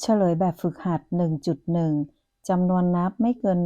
เฉลยแบบฝึกหัด 1.1จำนวนนับไม่เกิน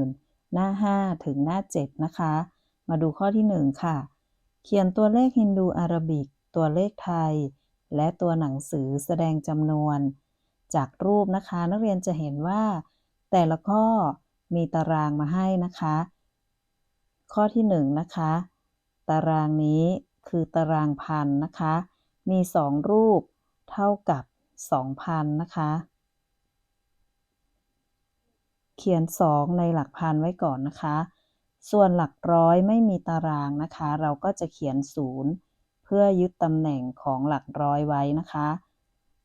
10,000 หน้า 5 ถึงหน้า 7 นะคะ มาดูข้อที่ 1 ค่ะ เขียนตัวเลขฮินดูอาราบิก ตัวเลขไทย และตัวหนังสือแสดงจำนวน จากรูปนะคะ นักเรียนจะเห็นว่า แต่ละข้อมีตารางมาให้นะคะ ข้อที่ 1 นะคะ ตารางนี้คือตารางพันนะคะ มี 2 รูป เท่ากับ 2,000 นะคะ เขียน 2 ในหลักพันไว้ก่อนนะคะ ส่วนหลักร้อยไม่มีตารางนะคะ เราก็จะเขียน 0 เพื่อยึดตำแหน่งของหลักร้อยไว้นะคะ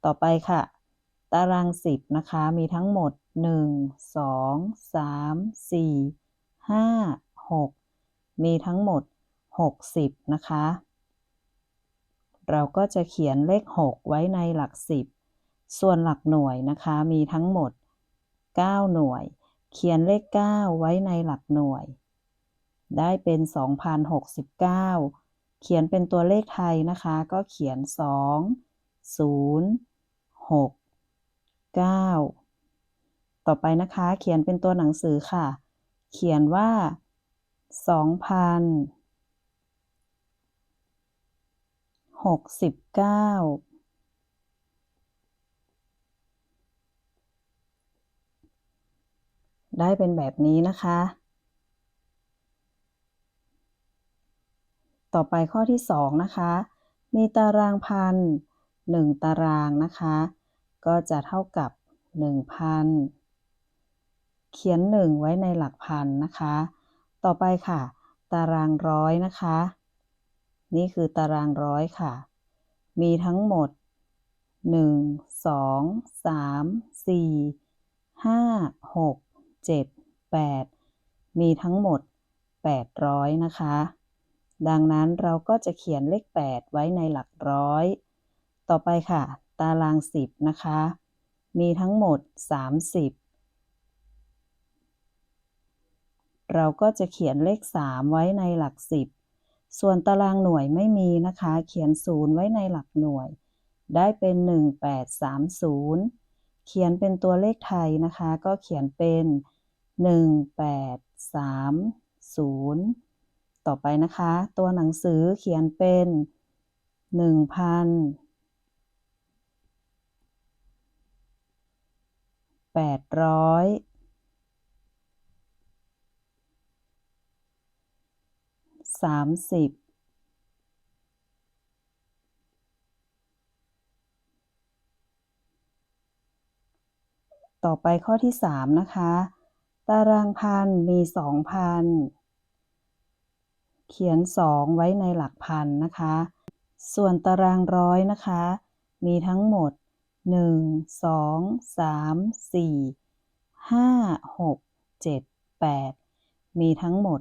ต่อไปค่ะ ตาราง 10 นะคะ มีทั้งหมด 1 2 3 4 5 6 มีทั้งหมด 60 นะคะเราก็จะเขียนเลข 6 ไว้ในหลัก 10 ส่วนหลักหน่วยนะคะมีทั้งหมด 9 หน่วย เขียนเลข 9 ไว้ในหลักหน่วย ได้เป็น 2,069 เขียนเป็นตัวเลขไทยนะคะ ก็เขียน 2 0 6 9 ต่อไปนะคะ เขียนเป็นตัวหนังสือค่ะ เขียนว่า 2,000 69 ได้เป็นแบบนี้นะคะ ต่อไปข้อที่ 2 นะคะ มีตารางพัน1ตารางนะคะ ก็จะเท่ากับ 1,000 เขียน 1 ไว้ในหลักพันนะคะ ต่อไปค่ะ ตารางร้อยนะคะ นี่คือตารางร้อยค่ะ มีทั้งหมด 1 2 3 4 5 6 7 8 มีทั้งหมด 800 นะคะ ดังนั้นเราก็จะเขียนเลข 8 ไว้ในหลักร้อย ต่อไปค่ะ ตาราง 10 นะคะ มีทั้งหมด 30 เราก็จะเขียนเลข 3 ไว้ในหลัก 10 ส่วนตารางหน่วยไม่มีนะคะ เขียน 0 ไว้ในหลักหน่วย ได้เป็น 1830 เขียนเป็นตัวเลขไทยนะคะ ก็เขียนเป็น 1830 ต่อไปนะคะ ตัวหนังสือเขียนเป็น 1,000 800 30 ต่อไปข้อที่ 3 นะคะ ตารางพันมี 2,000 เขียน 2 ไว้ในหลักพันนะคะ ส่วนตารางร้อยนะคะ มีทั้งหมด 1 2 3 4 5 6 7 8 มีทั้งหมด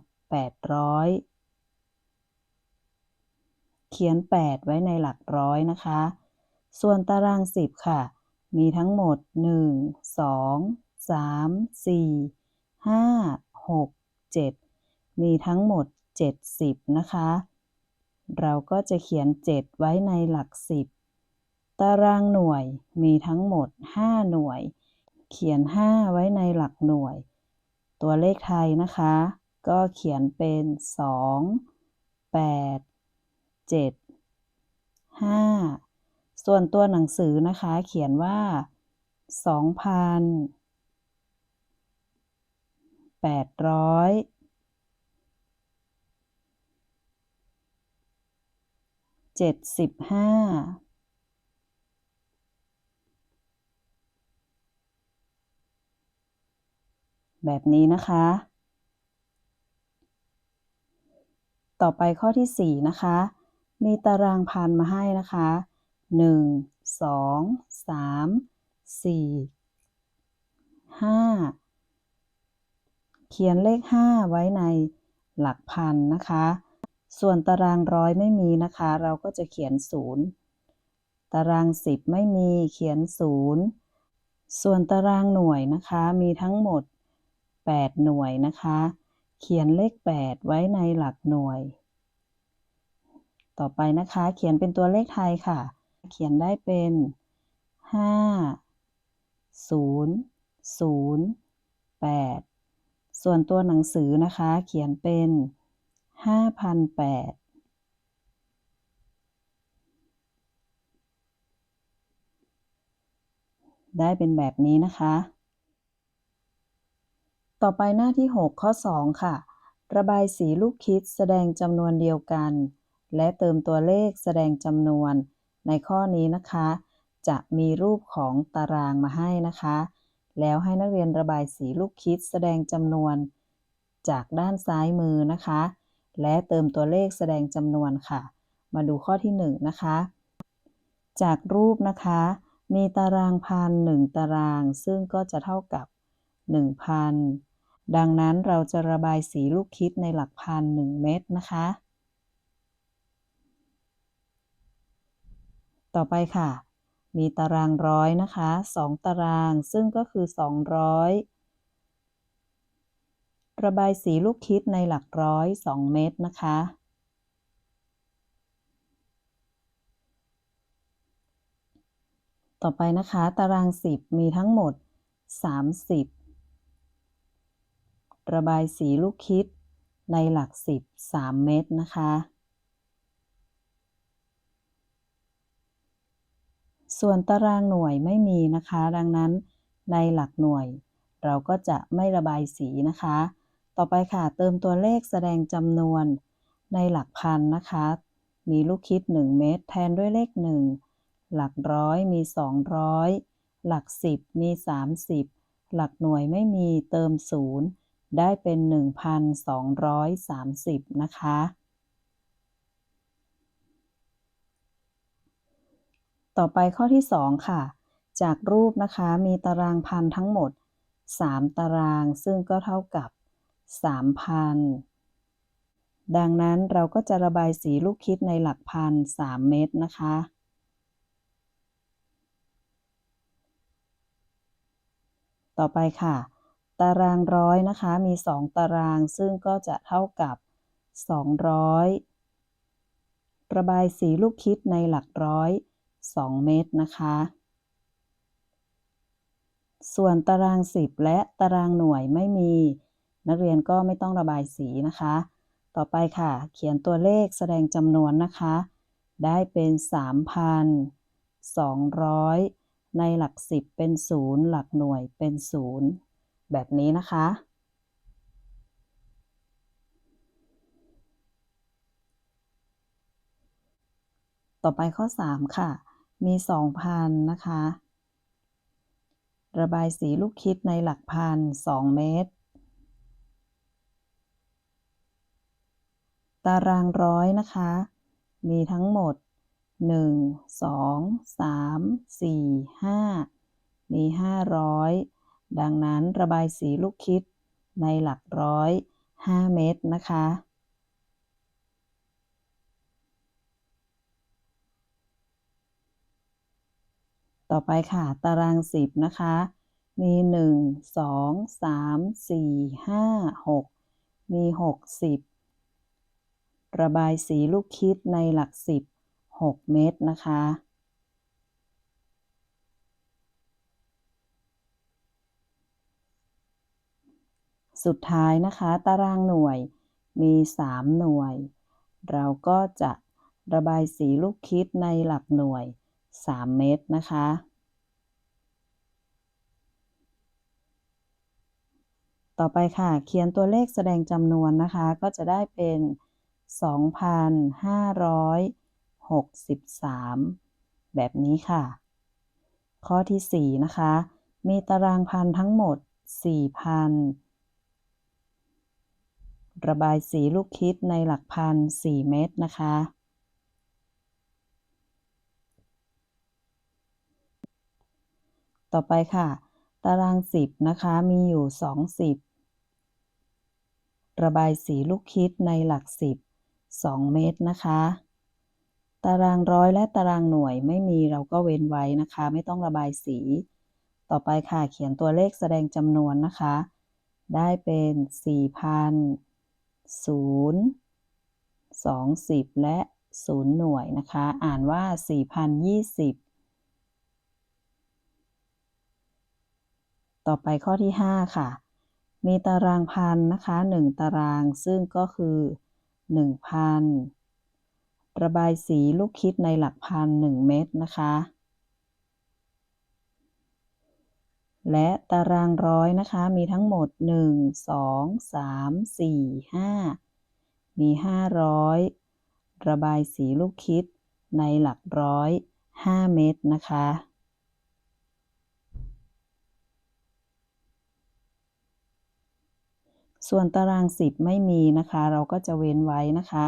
800 เขียน 8 ไว้ในหลักร้อยนะคะ ส่วนตาราง 10 ค่ะ มีทั้งหมด 1 2 3 4 5 6 7 มีทั้งหมด 70 นะคะ เราก็จะเขียน 7 ไว้ในหลัก 10 ตารางหน่วยมีทั้งหมด 5 หน่วย เขียน 5 ไว้ในหลักหน่วย ตัวเลขไทยนะคะ ก็เขียนเป็น 2 8 7 5 ส่วนตัวหนังสือนะคะ เขียนว่า 2,000 800 75 แบบนี้นะคะ ต่อไปข้อที่ 4 นะคะ มีตารางพันมาให้นะคะ 1 2 3 4 5เขียนเลข5ไว้ในหลักพันนะคะ ส่วนตารางร้อยไม่มีนะคะ เราก็จะเขียน0ตาราง10ไม่มีเขียน0ส่วนตารางหน่วยนะคะมีทั้งหมด 8 หน่วยนะคะ เขียนเลข 8 ไว้ในหลักหน่วย ต่อไปนะคะเขียนเป็นตัวเลขไทยค่ะ เขียนได้เป็น5 0 0 8ส่วนตัวหนังสือนะคะ เขียนเป็น5,008ได้เป็นแบบนี้นะคะ ต่อไปหน้าที่ 6 ข้อ 2 ค่ะ ระบายสีลูกคิดแสดงจำนวนเดียวกัน และเติมตัวเลขแสดงจำนวน ในข้อนี้นะคะ จะมีรูปของตารางมาให้นะคะ แล้วให้นักเรียนระบายสีลูกคิดแสดงจำนวน จากด้านซ้ายมือนะคะ และเติมตัวเลขแสดงจำนวนค่ะ มาดูข้อที่1นะคะ จากรูปนะคะ มีตารางพันหนึ่งตาราง ซึ่งก็จะเท่ากับ 1,000ดังนั้นเราจะระบายสีลูกคิดในหลักพัน1เม็ดนะคะ ต่อไปค่ะ มีตารางร้อยนะคะ 2 ตารางซึ่งก็คือ 200 ระบายสีลูกคิดในหลักร้อย 2 เม็ดนะคะ ต่อไปนะคะ ตาราง 10 มีทั้งหมด 30 ระบายสีลูกคิดในหลัก 10 3 เม็ดนะคะ ส่วนตารางหน่วยไม่มีนะคะ ดังนั้นในหลักหน่วย เราก็จะไม่ระบายสีนะคะ ต่อไปค่ะเติมตัวเลขแสดงจำนวน ในหลักพันนะคะ มีลูกคิด 1 เม็ดแทนด้วยเลข 1 หลักร้อยมี 200 หลัก 10 มี 30 หลักหน่วยไม่มีเติม 0 ได้เป็น 1,230 นะคะ ต่อไปข้อที่ 2 ค่ะ จากรูปนะคะมีตารางพันทั้งหมด 3 ตารางซึ่งก็เท่ากับ 3,000 ดังนั้นเราก็จะระบายสีลูกคิดในหลักพัน 3 เม็ดนะคะต่อไปค่ะ ตารางร้อยนะคะมี 2 ตารางซึ่งก็จะเท่ากับ 200 ระบายสีลูกคิดในหลักร้อย 2 เม็ดนะคะ ส่วนตาราง 10 และตารางหน่วยไม่มี นักเรียนก็ไม่ต้องระบายสีนะคะ ต่อไปค่ะ เขียนตัวเลขแสดงจำนวนนะคะ ได้เป็น 3,200 ในหลัก 10 เป็น 0 หลักหน่วยเป็น 0 แบบนี้นะคะต่อไปข้อ 3 ค่ะ มี 2,000 นะคะ ระบายสีลูกคิดในหลักพัน2เมตร ตารางร้อยนะคะ มีทั้งหมด 1 2 3 4 5 มี 500 ดังนั้นระบายสีลูกคิดในหลักร้อย 5 เมตรนะคะ ต่อไปค่ะ ตาราง 10 นะคะ มี 1 2 3 4 5 6 มี 60 ระบายสีลูกคิดในหลัก 10 6 เม็ดนะคะ สุดท้ายนะคะ ตารางหน่วยมี 3 หน่วย เราก็จะระบายสีลูกคิดในหลักหน่วย 3 เม็ดนะคะ ต่อไปค่ะเขียนตัวเลขแสดงจำนวนนะคะ ก็จะได้เป็น 2,563 แบบนี้ค่ะ ข้อที่ 4 นะคะ มีตารางพันทั้งหมด 4,000 ระบายสีลูกคิดในหลักพัน 4 เม็ดนะคะ ต่อไปค่ะ ตาราง 10 นะคะ มีอยู่ 20 ระบายสีลูกคิดในหลัก 10 2 เม็ดนะคะ ตารางร้อยและตารางหน่วยไม่มีเราก็เว้นไว้นะคะ ไม่ต้องระบายสี ต่อไปค่ะ เขียนตัวเลขแสดงจำนวนนะคะ ได้เป็น 4,000 0 20 และ 0 หน่วยนะคะ อ่านว่า 4,020 ต่อไปข้อที่ 5 ค่ะ มีตารางพันนะคะ 1 ตารางซึ่งก็คือ 1,000 ระบายสีลูกคิดในหลักพัน 1 เม็ดนะคะ และตารางร้อยนะคะ มีทั้งหมด 1 2 3 4 5 มี 500 ระบายสีลูกคิดในหลักร้อย 5 เม็ดนะคะ ส่วนตาราง 10 ไม่มีนะคะ เราก็จะเว้นไว้นะคะ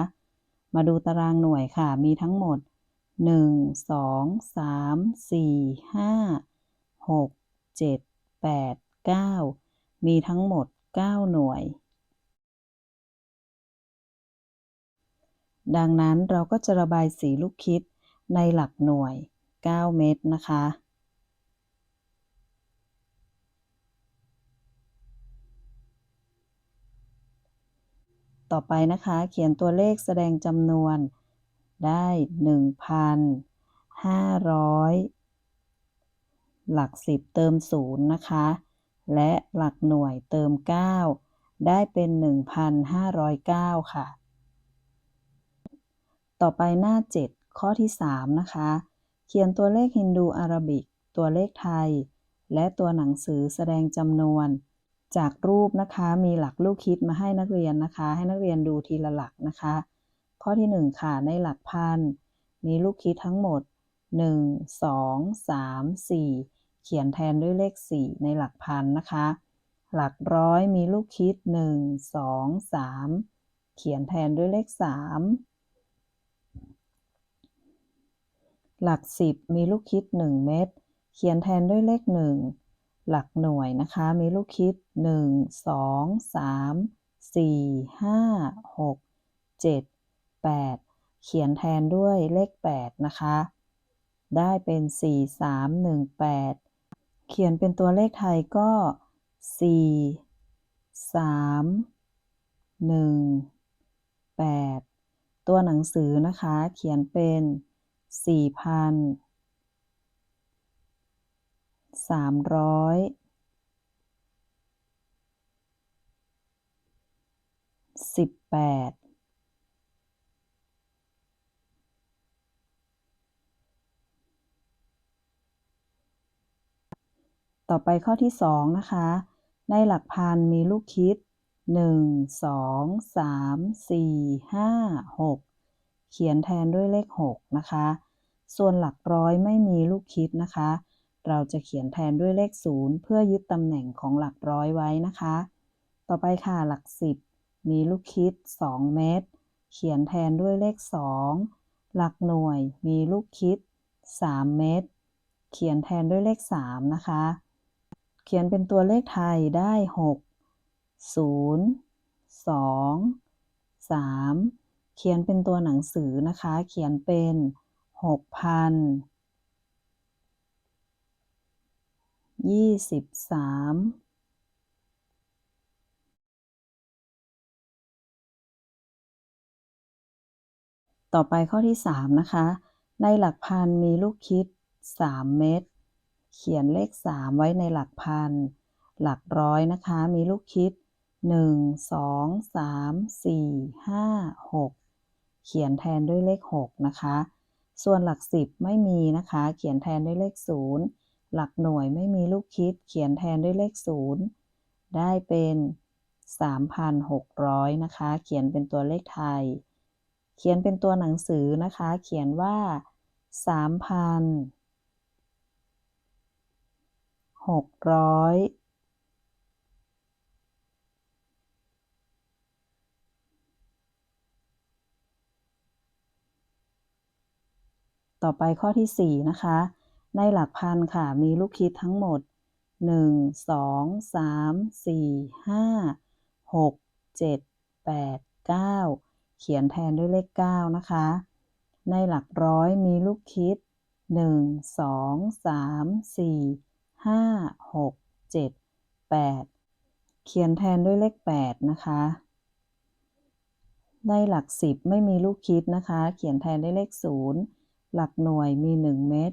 มาดูตารางหน่วยค่ะ มีทั้งหมด 1 2 3 4 5 6 7 8 9 มีทั้งหมด 9 หน่วย ดังนั้นเราก็จะระบายสีลูกคิดในหลักหน่วย 9 เม็ดนะคะ ต่อไปนะคะ เขียนตัวเลขแสดงจำนวนได้ 1,500 หลัก 10 เติม 0 นะคะ และหลักหน่วยเติม 9 ได้เป็น 1,509 ค่ะ ต่อไปหน้า 7 ข้อที่ 3 นะคะ เขียนตัวเลขฮินดูอาราบิก ตัวเลขไทย และตัวหนังสือแสดงจำนวน จากรูปนะคะมีหลักลูกคิดมาให้นักเรียนนะคะ ให้นักเรียนดูทีละหลักนะคะ ข้อที่ 1 ค่ะ ในหลักพันมีลูกคิดทั้งหมด 1 2 3 4 เขียนแทนด้วยเลข 4 ในหลักพันนะคะ หลักร้อยมีลูกคิด 1 2 3 เขียนแทนด้วยเลข 3 หลัก 10 มีลูกคิด 1 เม็ดเขียนแทนด้วยเลข 1 หลักหน่วยนะคะ มีลูกคิด 1 2 3 4 5 6 7 8 เขียนแทนด้วยเลข 8 นะคะ ได้เป็น 4 3 1 8 เขียนเป็นตัวเลขไทยก็ 4 3 1 8 ตัวหนังสือนะคะ เขียนเป็นสี่พัน สามร้อยสิบแปดต่อไปข้อที่สองนะคะ ในหลักพันมีลูกคิดหนึ่งสองสามสี่ห้าหกเขียนแทนด้วยเลข6นะคะ ส่วนหลักร้อยไม่มีลูกคิดนะคะ เราจะเขียนแทนด้วยเลข 0 เพื่อยึดตำแหน่งของหลักร้อยไว้นะคะ ต่อไปค่ะหลัก 10 มีลูกคิด 2 เมตรเขียนแทนด้วยเลข 2 หลักหน่วย มีลูกคิด 3 เมตรเขียนแทนด้วยเลข 3 นะคะ เขียนเป็นตัวเลขไทยได้ 6 0 2 3 เขียนเป็นตัวหนังสือนะคะ เขียนเป็น 6,000 ยี่สิบสามต่อไปข้อที่สามนะคะ ในหลักพันมีลูกคิดสามเม็ด เขียนเลขสามไว้ในหลักพัน หลักร้อยนะคะ มีลูกคิดหนึ่งสองสามสี่ห้าหกเขียนแทนด้วยเลข6นะคะ ส่วนหลัก10ไม่มีนะคะ เขียนแทนด้วยเลข0 หลักหน่วยไม่มีลูกคิดเขียนแทนด้วยเลข 0 ได้เป็น 3,600 นะคะ เขียนเป็นตัวเลขไทย เขียนเป็นตัวหนังสือนะคะ เขียนว่า3,600 ต่อไปข้อที่ 4 นะคะ ในหลักพันค่ะ มีลูกคิดทั้งหมด 1 2 3 4 5 6 7 8 9 เขียนแทนด้วยเลข 9 นะคะ ในหลักร้อยมีลูกคิด 1 2 3 4 5 6 7 8 เขียนแทนด้วยเลข 8 นะคะ ในหลัก 10 ไม่มีลูกคิดนะคะ เขียนแทนด้วยเลข 0 หลักหน่วยมี 1 เม็ด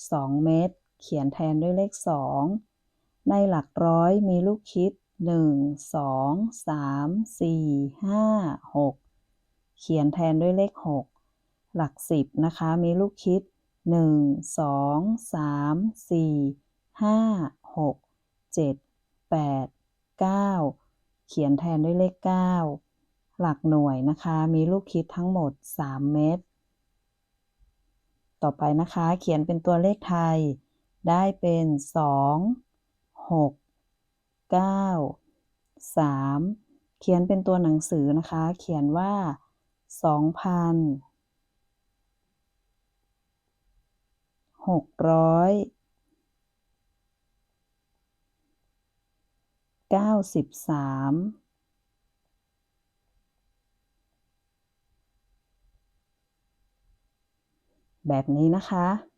2 เม็ด เขียนแทนด้วยเลข 2 ในหลักร้อยมีลูกคิด 1 2 3 4 5 6 เขียนแทนด้วยเลข 6 หลัก 10 นะคะ มีลูกคิด 1 2 3 4 5 6 7 8 9 เขียนแทนด้วยเลข 9 หลักหน่วยนะคะ มีลูกคิดทั้งหมด 3 เม็ด ต่อไปนะคะ เขียนเป็นตัวเลขไทย ได้เป็น 2 6 9 3 เขียนเป็นตัวหนังสือนะคะ เขียนว่า 2,000 600 93 แบบนี้นะคะ